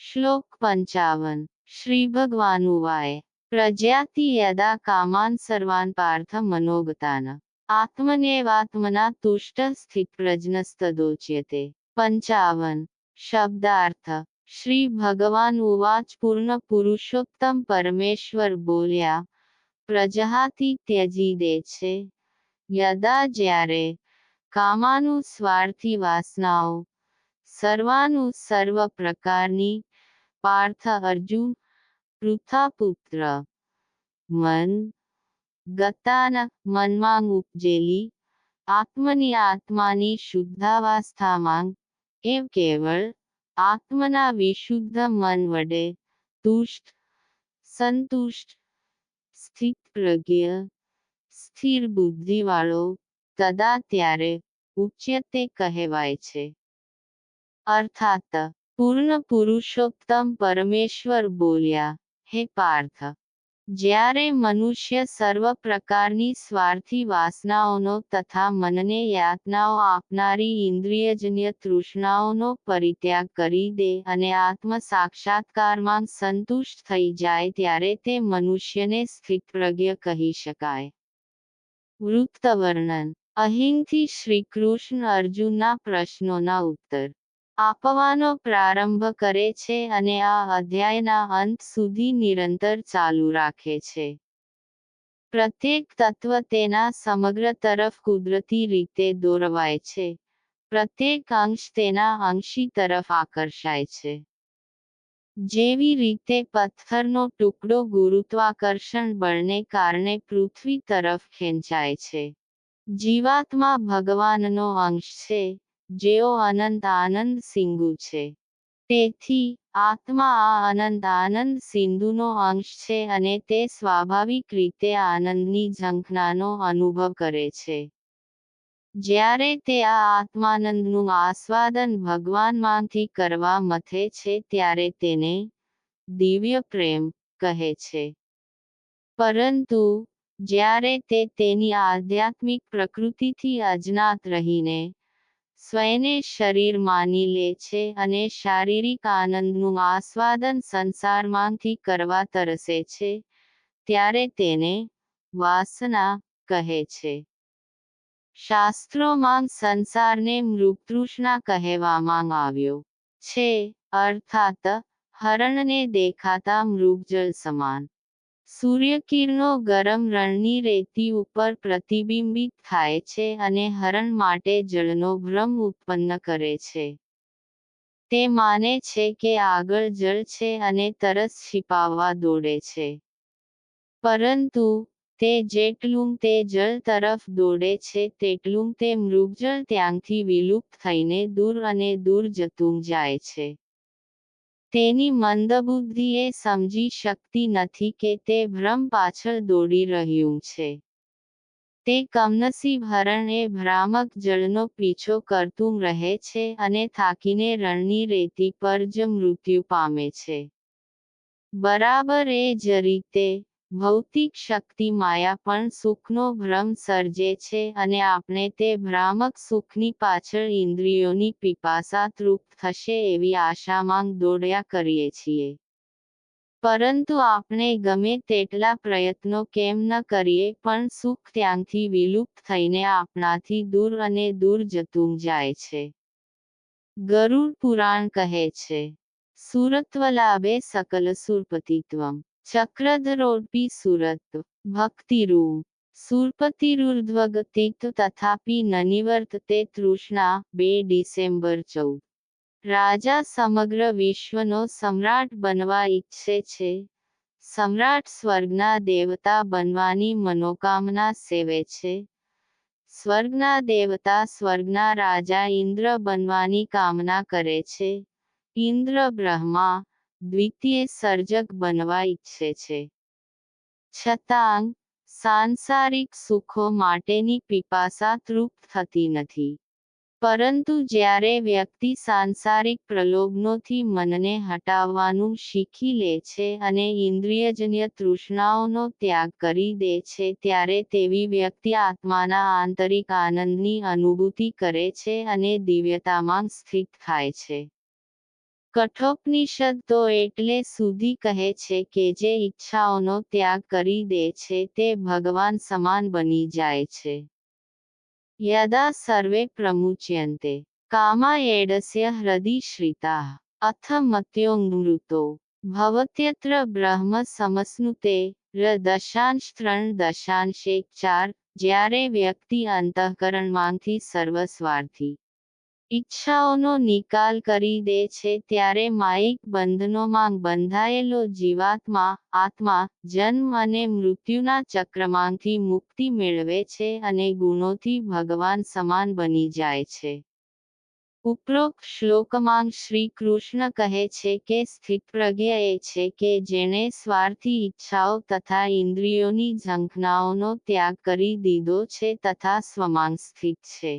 શ્લોક પંચાવન. શ્રી ભગવાનુવાય પ્રજ્યાતિ યદા કામાન સર્વાન પાર્થ મનોગતાન. આત્મનેવાત્મના તુષ્ટ સ્થિતપ્રજ્ઞસ્તદોચ્યતે પંચાવન. શબ્દાર્થ. શ્રી ભગવાન ઉવાચ પૂર્ણ પુરુષોત્તમ પરમેશ્વર બોલ્યા, પ્રજહાતિ ત્યજી દે છે. યદા જ્યારે કામાનું સ્વાર્થી વાસનાઓ, સર્વાનું સર્વ પ્રકારની પાર્થ અર્જુન, પૃથાપુત્ર, મન, ગતાના મનમાં ઉપજેલી આત્મની આત્માની શુદ્ધાવસ્થામાં, એમ કેવળ, આત્મના વિશુદ્ધ મન વડે, તુષ્ટ, સંતુષ્ટ, સ્થિત પ્રજ્ઞ, સ્થિર બુદ્ધિવાળો, તદા ત્યારે ઉચ્યતે કહેવાય છે. અર્થાત પૂર્ણ પુરુષોત્તમ પરમેશ્વર બોલ્યા, હે પાર્થ, જ્યારે મનુષ્ય સર્વ પ્રકારની સ્વાર્થી વાસનાઓનો તથા મનને યાતનાઓ આપનારી ઇન્દ્રિયજન્ય તૃષ્ણાઓનો પરિત્યાગ કરી દે અને આત્મ સાક્ષાત્કારમાં સંતુષ્ટ થઈ જાય ત્યારે તે મનુષ્યને સ્થિતપ્રજ્ઞ કહી શકાય. વૃત્તવર્ણન, અહીંથી શ્રીકૃષ્ણ અર્જુનના પ્રશ્નોના ઉત્તર. આપવાનો પ્રારંભ કરે છે અને આ અધ્યાયના અંત સુધી નિરંતર ચાલુ રાખે છે. પ્રત્યેક તત્વ તેના સમગ્ર તરફ કુદરતી રીતે દોરવાય છે. પ્રત્યેક અંશ તેના અંશી તરફ આકર્ષાય છે. જેવી રીતે પથ્થરનો ટુકડો ગુરુત્વાકર્ષણ બળને કારણે પૃથ્વી તરફ ખેંચાય છે. જીવાત્મા ભગવાનનો અંશ છે. જેઓ અનંત આનંદ સિંધુ છે. તેથી, આત્મા આ અનંત આનંદ સિંધુનો અંશ છે અને તે સ્વાભાવિક રીતે આનંદની ઝંખનાનો અનુભવ કરે છે. જ્યારે તે આ આત્માનંદનું આસ્વાદન ભગવાનમાંથી કરવા મથે છે ત્યારે તેને દિવ્ય પ્રેમ કહે છે. પરંતુ, જ્યારે તે તેની આધ્યાત્મિક પ્રકૃતિથી અજ્ઞાત રહીને સ્વયને શરીર માની લે છે અને શારીરિક આનંદનું આસ્વાદન સંસારમાંથી કરવા તરસે છે, ત્યારે તેને વાસના કહે છે. શાસ્ત્રોમાં સંસારને મૃગતૃષ્ણા કહેવામાં આવ્યો છે, અર્થાત હરણને દેખાતા મૃગજળ સમાન. સૂર્યકિરણો ગરમ રણની રેતી ઉપર પ્રતિબિંબિત થાય છે અને હરણ માટે જળનો ભ્રમ ઉત્પન્ન કરે છે. તે માને છે કે આગળ જળ છે અને તરસ છિપાવવા દોડે છે. પરંતુ, તે જેટલું તે જળ તરફ દોડે છે તેટલું તે મૃગજળ ત્યાંથી વિલુપ્ત થઈને દૂર અને દૂર જતું જાય છે. તેની મંદબુદ્ધિ એ સમજી શકતી નથી કે તે ભ્રમ પાછળ દોડી રહ્યું છે. તે કમનસીબ હરણ એ ભ્રામક જળનો પીછો કરતું રહે છે અને થાકીને રણની રેતી પર જ મૃત્યુ પામે છે. બરાબર એ જ રીતે ભૌતિક શક્તિ માયા પણ સુખનો ભ્રમ સર્જે છે અને આપણે તે ભ્રામક સુખની પાછળ ઇન્દ્રિયોની પીપાસા તૃપ્ત થશે એવી આશામાં દોડ્યા કરીએ છીએ. પરંતુ આપણે ગમે તેટલા પ્રયત્નો કેમ ન કરીએ પણ સુખ ત્યાંથી વિલુપ્ત થઈને આપણાથી દૂર અને દૂર જતું જાય છે. ગરુડ પુરાણ કહે છે સુરત્વલાભે સકલ સુરપતિત્વમ. ચક્રધરોડપી સુરત ભક્તિરૂ સુરપતિરુર્ધ્વગતિત તથાપી નનિવર્તતે તૃષ્ણા બે ડિસેમ્બર ચૌદ રાજા સમગ્ર વિશ્વનો સમ્રાટ બનવા ઈચ્છે છે સમ્રાટ સ્વર્ગના દેવતા બનવાની મનોકામના સેવે છે સ્વર્ગના દેવતા સ્વર્ગના રાજા ઇન્દ્ર બનવાની કામના કરે છે ઇન્દ્ર બ્રહ્મા દ્વિતીય સર્જક બનવા ઈચ્છે છે. છતાં, સાંસારિક સુખો માટેની પીપાસા તૃપ્ત થતી નથી. પરંતુ જ્યારે વ્યક્તિ સાંસારિક પ્રલોભનોથી મનને હટાવવાનું શીખી લે છે અને ઇન્દ્રિયજન્ય તૃષ્ણાઓનો ત્યાગ કરી દે છે ત્યારે તેવી વ્યક્તિ આત્માના આંતરિક આનંદની અનુભૂતિ કરે છે અને દિવ્યતામાં સ્થિત થાય છે. કઠોપનિષદ તો એટલે સુધી કહે છે કે જે ઈચ્છાઓનો ત્યાગ કરી દે છે તે ભગવાન સમાન બની જાય છે. યદા સર્વે પ્રમુચ્યન્તે કામાયેડસ્ય હૃદિ શ્રિતા. અથ મત્યોમૃતો ભવત્યત્ર બ્રહ્મ સમસ્નુતે. ર દશાંશ ત્રણ દશાંશ ચાર. જ્યારે વ્યક્તિ અંતઃકરણમાંથી સર્વસ્વાર્થી. ઈચ્છાઓનો નિકાલ કરી દે છે ત્યારે માયિક બંધનોમાં બંધાયેલો જીવાત્મા, આત્મા, જન્મ અને મૃત્યુના ચક્રમાંથી મુક્તિ મેળવે છે અને ગુણોથી ભગવાન સમાન બની જાય છે. ઉપરોક્ત શ્લોકમાં શ્રી કૃષ્ણ કહે છે કે સ્થિતપ્રજ્ઞ એ છે કે જેણે સ્વાર્થી ઈચ્છાઓ તથા ઇન્દ્રિયોની ઝંખનાઓનો ત્યાગ કરી દીધો છે તથા સ્વમાં સ્થિત છે.